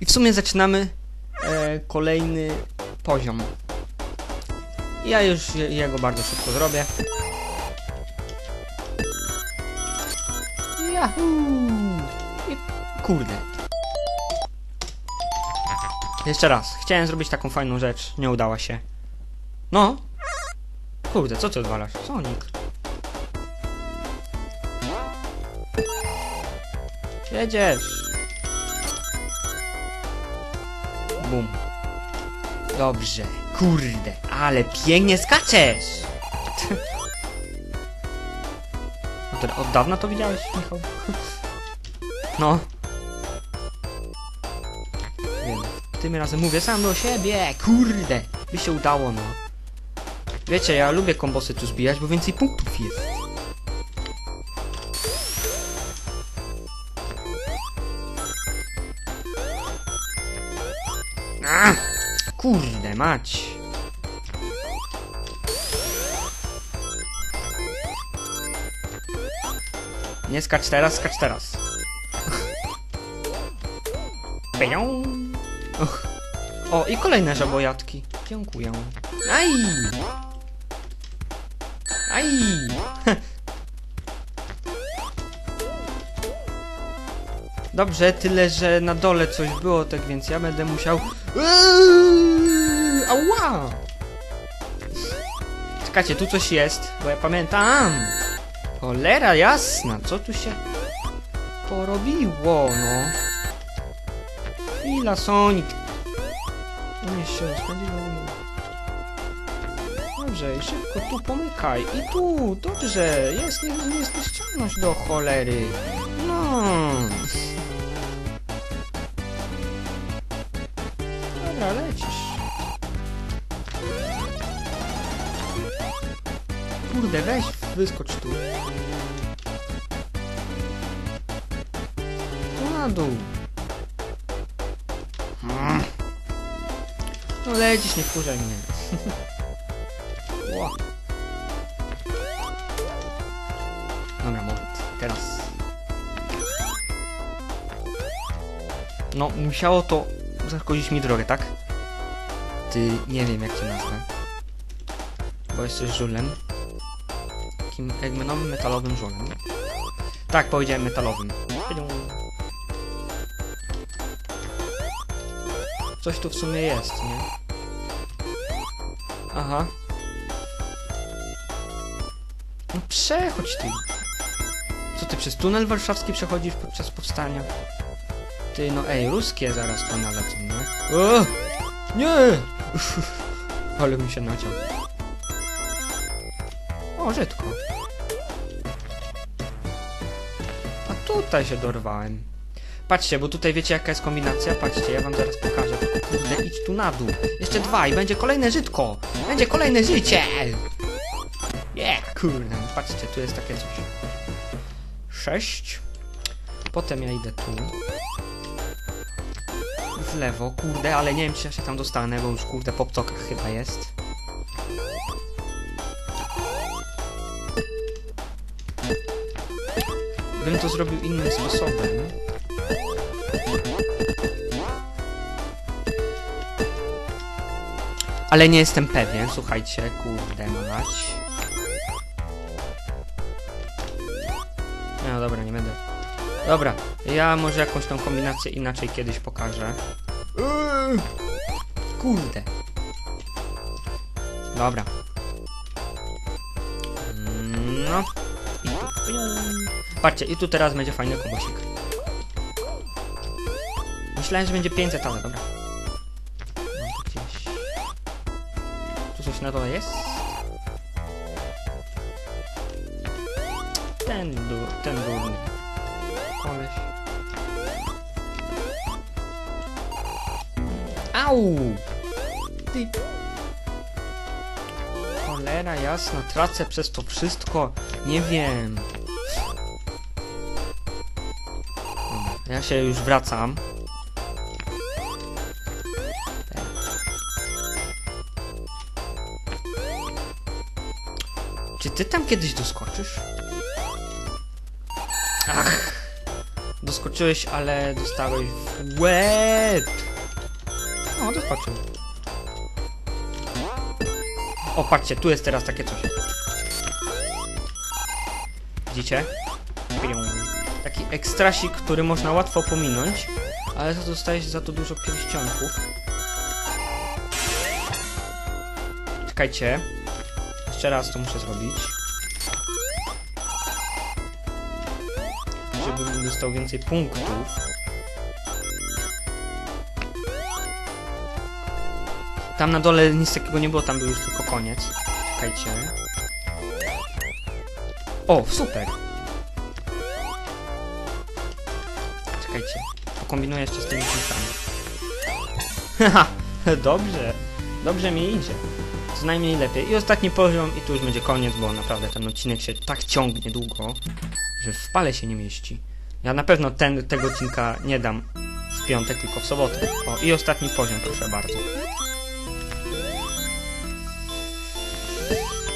I w sumie zaczynamy e, kolejny poziom. Ja już je- jego bardzo szybko zrobię. Yahoo! I kurde. Jeszcze raz. Chciałem zrobić taką fajną rzecz. Nie udała się. No. Kurde, co ty odwalasz? Sonic. Jedziesz. Bum. Dobrze. Kurde, ale pięknie skaczesz. Od dawna to widziałeś, Michał? No. Wiem. Tym razem mówię sam do siebie. Kurde. By się udało, no. Wiecie, ja lubię kombosy tu zbijać, bo więcej punktów jest. A, kurde mać. Nie skacz teraz, skacz teraz. Och. O, i kolejne żabojatki. Dziękuję. Aj! Aj! Dobrze, tyle, że na dole coś było, tak więc ja będę musiał... Eee, Ała! Czekajcie, tu coś jest, bo ja pamiętam. Cholera jasna, co tu się porobiło, no. Chwila, Sonic. Nie się rozpędziło. Dobrze, i szybko tu pomykaj. I tu, dobrze, jest, nie jest ściągnąć do cholery. No. Kurde, weź, wyskocz tu. Tu na dół. Mm. No lecisz, nie wkurzaj mnie. Dobra, moment. Teraz. No, musiało to zachodzić mi drogę, tak? Ty, nie wiem jak cię nazwę. Bo jesteś żulem. Takim egmenowym metalowym żulem. Tak, powiedziałem metalowym. Coś tu w sumie jest, nie? Aha. No przechodź ty. Co ty przez tunel warszawski przechodzisz podczas powstania? Ty, no ej, ruskie zaraz tu nalecą, nie? O! Nie! Ale mi się naciął. O, rzadko. A tutaj się dorwałem. Patrzcie, bo tutaj wiecie jaka jest kombinacja? Patrzcie, ja wam zaraz pokażę. Kurde, idź tu na dół. Jeszcze dwa i będzie kolejne żytko. Będzie kolejne życie. Yeah, kurde. Patrzcie, tu jest takie coś. Sześć. Potem ja idę tu. W lewo, kurde, ale nie wiem czy ja się tam dostanę, bo już kurde po chyba jest. Bym to zrobił innym sposobem. Ale nie jestem pewien, słuchajcie, kurde mać. No dobra, nie będę. Dobra, ja może jakąś tą kombinację inaczej kiedyś pokażę. Kurde. Dobra. Mm, No. Patrzcie, i tu teraz będzie fajny kubosik. Myślałem, że będzie 500, ale dobra. Tu gdzieś. Tu coś na dole jest? Ten dur, ten durny. Koleś. Au! Ty. Cholera jasna, tracę przez to wszystko. Nie wiem. Ja się już wracam. Czy ty tam kiedyś doskoczysz? Ach! skoczyłeś, ale dostałeś w łeb. O, doskoczył. O, patrzcie, tu jest teraz takie coś. Widzicie? Pium. Ekstrasik, który można łatwo pominąć, ale to dostaje się za to dużo pierścionków. Czekajcie. Jeszcze raz to muszę zrobić. Żebym dostał więcej punktów. Tam na dole nic takiego nie było, tam był już tylko koniec. Czekajcie. O, super! Czekajcie. Pokombinuję jeszcze z tymi punktami. Haha, dobrze. Dobrze mi idzie. Co najmniej lepiej. I ostatni poziom i tu już będzie koniec, bo naprawdę ten odcinek się tak ciągnie długo, że w pale się nie mieści. Ja na pewno ten, tego odcinka nie dam w piątek, tylko w sobotę. O, i ostatni poziom, proszę bardzo.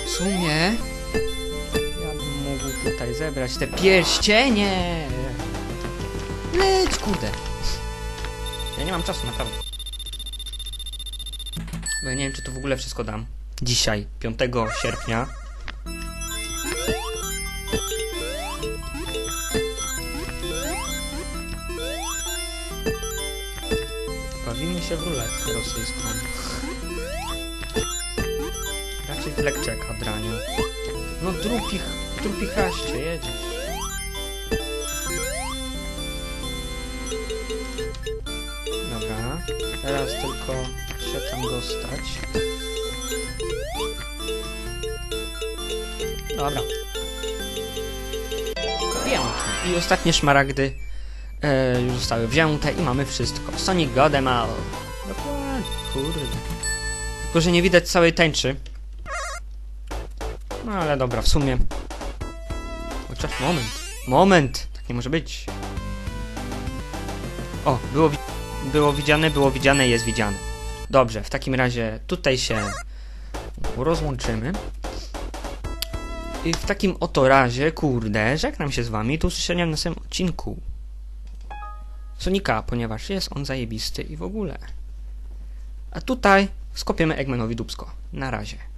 W sumie... Ja bym mógł tutaj zebrać te pierścienie! Leć, kurde! Ja nie mam czasu, naprawdę. Bo ja nie wiem, czy to w ogóle wszystko dam. Dzisiaj, 5 sierpnia. Bawimy się w ruletkę rosyjską. Raczej w lekczeka, draniu. No drupich, drupichaście, jedziesz. Teraz tylko się tam dostać. Dobra. Pięknie. I ostatnie szmaragdy e, już zostały wzięte i mamy wszystko. Sonic Godemal. Dokładnie, kurde. Tylko, że nie widać całej tęczy. No ale dobra, w sumie. Chociaż moment. Moment! Tak nie może być. O, było, wi było widziane, było widziane, jest widziane. Dobrze, w takim razie tutaj się rozłączymy. I w takim oto razie, kurde, żegnam się z wami. Do usłyszenia w następnym odcinku. Sonika, ponieważ jest on zajebisty i w ogóle. A tutaj skopiemy Eggmanowi dubsko. Na razie.